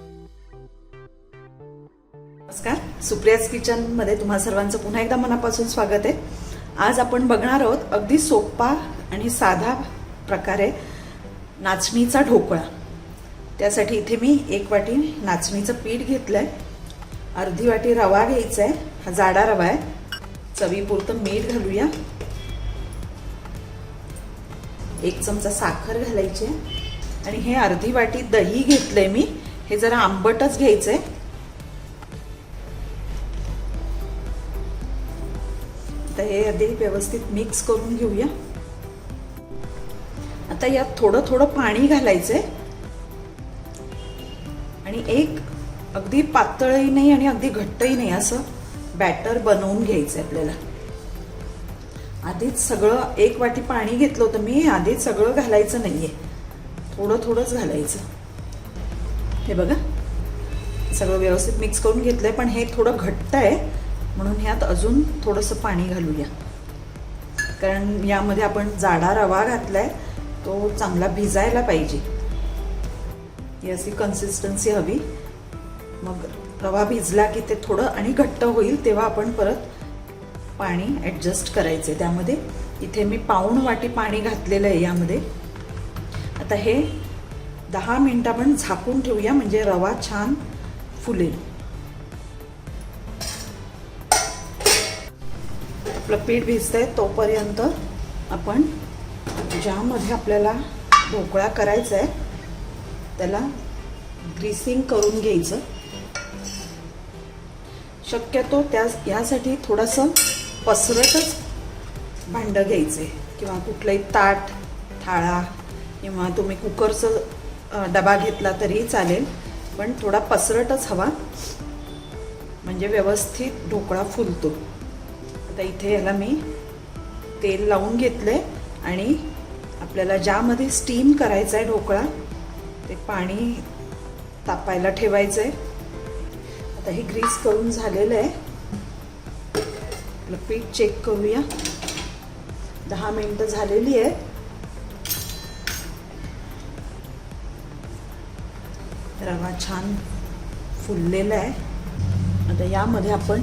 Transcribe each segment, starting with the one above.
नमस्कार. सुप्रियाज किचनमध्ये तुम्हा सर्वांचं पुन्हा एकदा मनापासून स्वागत आहे. आज आपण बघणार आहोत अगदी सोपा आणि साधा प्रकारे नाचणीचा ढोकळा. त्यासाठी इथे मी एक वाटी नाचणीचं पीठ घेतलं आहे अर्धी वाटी रवा घ्यायचा आहे हा जाडा रवा आहे. चवीपुरतं मीठ घालूया. एक चमचा साखर घालायची आहे. आणि हे अर्धी वाटी दही घेतलंय मी. हे जरा आंबटच घ्यायचंय. आता हे आधी व्यवस्थित मिक्स करून घेऊया. आता यात थोडं थोडं पाणी घालायचंय. आणि एक अगदी पातळही नाही आणि अगदी घट्टही नाही असं बॅटर बनवून घ्यायचं आपल्याला. आधीच सगळं एक वाटी पाणी घेतलं होतं मी आधीच सगळं घालायचं नाहीये. थोडं थोडंच घालायचं. हे बघा. सगळं व्यवस्थित मिक्स करून घेतलं आहे पण हे थोडं घट्ट आहे. म्हणून ह्यात अजून थोडंसं पाणी घालूया. कारण यामध्ये आपण जाडा रवा घातला आहे तो चांगला भिजायला पाहिजे. ही अशी कन्सिस्टन्सी हवी. मग रवा भिजला की ते थोडं आणि घट्ट होईल तेव्हा आपण परत पाणी ॲडजस्ट करायचे. त्यामध्ये इथे मी पाऊण वाटी पाणी घातलेलं आहे यामध्ये. आता हे दहा मिनटं आपण झाकून ठेवूया म्हणजे रवा छान फुलेल. आपलं पीठ भिजतंय तोपर्यंत आपण ज्यामध्ये आपल्याला ढोकळा करायचा आहे त्याला ग्रीसिंग करून घ्यायचं. शक्यतो त्या यासाठी थोडंसं पसरतच भांडं घ्यायचं आहे किंवा कुठलंही ताट थाळा किंवा तुम्ही कुकरचं डबा घेतला तरी चालेल पण थोडा पसरटच हवा. म्हणजे व्यवस्थित ढोकळा फुलतो. आता इथे याला मी तेल लावून घेतलं आहे आणि आपल्याला ज्यामध्ये स्टीम करायचा आहे ढोकळा ते पाणी तापायला ठेवायचं आहे आता हे ग्रीस करून झालेलं आहे. आपलं पीठ चेक करूया. दहा मिनटं झालेली आहे रवा छान फुललेला आहे. आता यामध्ये आपण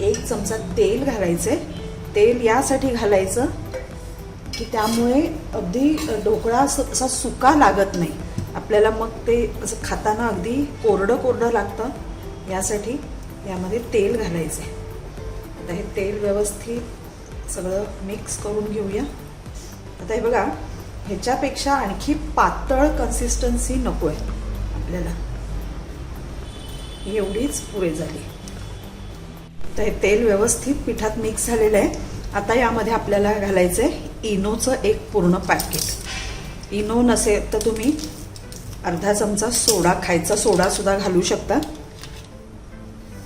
एक चमचा तेल घालायचं आहे तेल यासाठी घालायचं की त्यामुळे अगदी ढोकळा असं- असा सुका लागत नाही. आपल्याला मग ते असं खाताना अगदी कोरडं कोरडं लागतं. यासाठी यामध्ये तेल घालायचं आहे आता हे तेल व्यवस्थित सगळं मिक्स करून घेऊया. आता हे बघा ह्याच्यापेक्षा आणखी पातळ कन्सिस्टन्सी नको आहे आपल्याला. एवढीच पुरे झाली. तर हे तेल व्यवस्थित पिठात मिक्स झालेलं आहे. आता यामध्ये आपल्याला घालायचं आहे इनोचं एक पूर्ण पॅकेट इनो नसेल तर तुम्ही अर्धा चमचा सोडा खायचा सोडासुद्धा घालू शकता.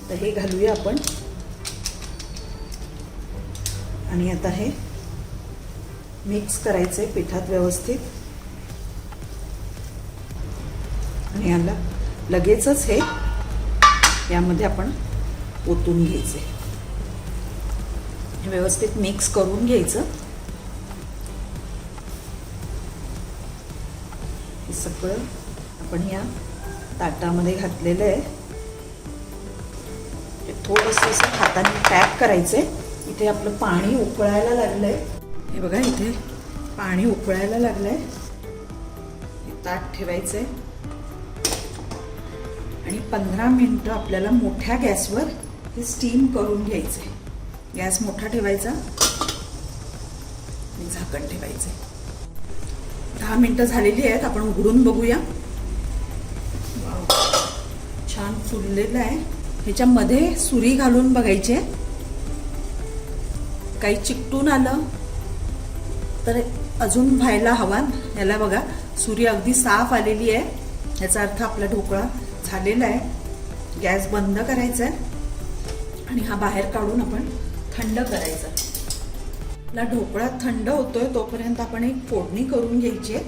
तर हे घालूया आपण. आणि आता हे मिक्स करायचं आहे पिठात व्यवस्थित. आणि याला लगेचच हे यामध्ये आपण ओतून घ्यायचे. हे व्यवस्थित मिक्स करून घ्यायचं. हे सगळं आपण या ताटामध्ये घातलेलं आहे. थोडंसं असं हाताने टॅप करायचं आहे इथे आपलं पाणी उकळायला लागलं आहे हे बघा इथे पाणी उकळायला लागलं आहे ताट ठेवायचं आहे आणि पंधरा मिनटं आपल्याला मोठ्या गॅसवर हे स्टीम करून घ्यायचं आहे गॅस मोठा ठेवायचा आणि झाकण ठेवायचं दहा मिनटं झालेली आहेत आपण उघडून बघूया. छान फुललेलं आहे. ह्याच्यामध्ये सुरी घालून बघायची आहे. काही चिकटून आलं तर अजून व्हायला हवा. याला बघा सुरी अगदी साफ आलेली आहे. याचा अर्थ आपला ढोकळा झालेला आहे. गॅस बंद करायचा आहे आणि हा बाहेर काढून आपण थंड करायचा. आपला ढोकळा थंड होतोय तोपर्यंत आपण एक फोडणी करून घ्यायची आहे.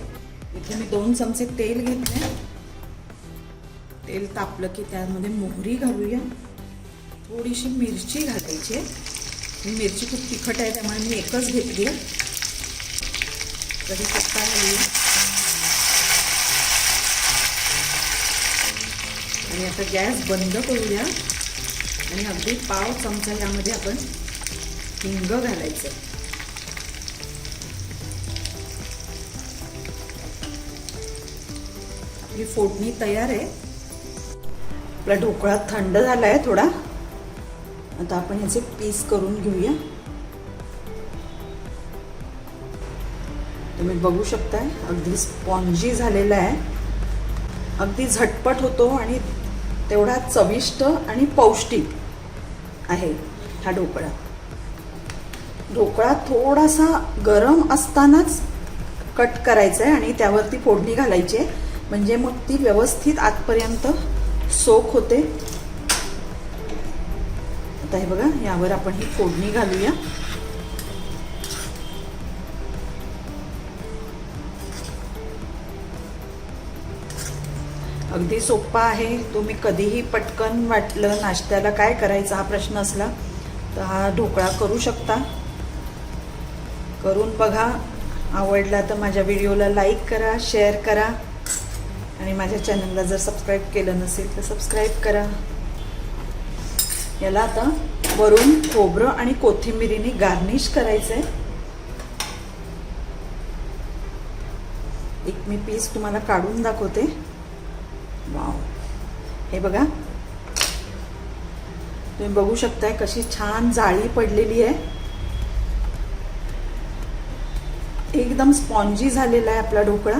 इथे मी दोन चमचे तेल घेतले तेल तापलं की त्यामध्ये मोहरी घालूया. थोडीशी मिरची घालायची आहे. मिरची खूप तिखट आहे त्यामुळे मी एकच घेतली आहे. कढीपत्ता घालूया. आणि आता गॅस बंद करूया. आणि अगदी पाव चमचा यामध्ये आपण हिंग घालायचं. आपली फोडणी तयार आहे. आपला ढोकळा थंड झाला आहे थोडा. आता आपण ह्याचे पीस करून घेऊया. तुम्ही बघू शकताय अगदी स्पॉन्जी झालेला आहे. अगदी झटपट होतो आणि तेवढा चविष्ट आणि पौष्टिक आहे हा ढोकळा. ढोकळा थोडासा गरम असतानाच कट करायचा आहे आणि त्यावरती फोडणी घालायची आहे. म्हणजे मग ती व्यवस्थित आतपर्यंत सोक होते. आता हे बघा यावर आपण ही फोडणी घालूया. अगदी सोप्पा आहे. तुम्ही कधीही पटकन वाटलं नाश्त्याला काय करायचा हा प्रश्न असला तर हा ढोकळा करू शकता. करून बघा. आवडला तर माझ्या व्हिडिओला लाईक करा शेअर करा. आणि माझ्या चॅनलला जर सबस्क्राईब केलं नसेल तर सबस्क्राईब करा. याला आता वरून खोबरं आणि कोथिंबिरीने गार्निश करायचं आहे एक मी पीस तुम्हाला काढून दाखवते. वाव हे बघा. तुम्ही बघू शकताय कशी छान जाळी पडलेली आहे. एकदम स्पॉन्जी झालेला आहे आपला ढोकळा.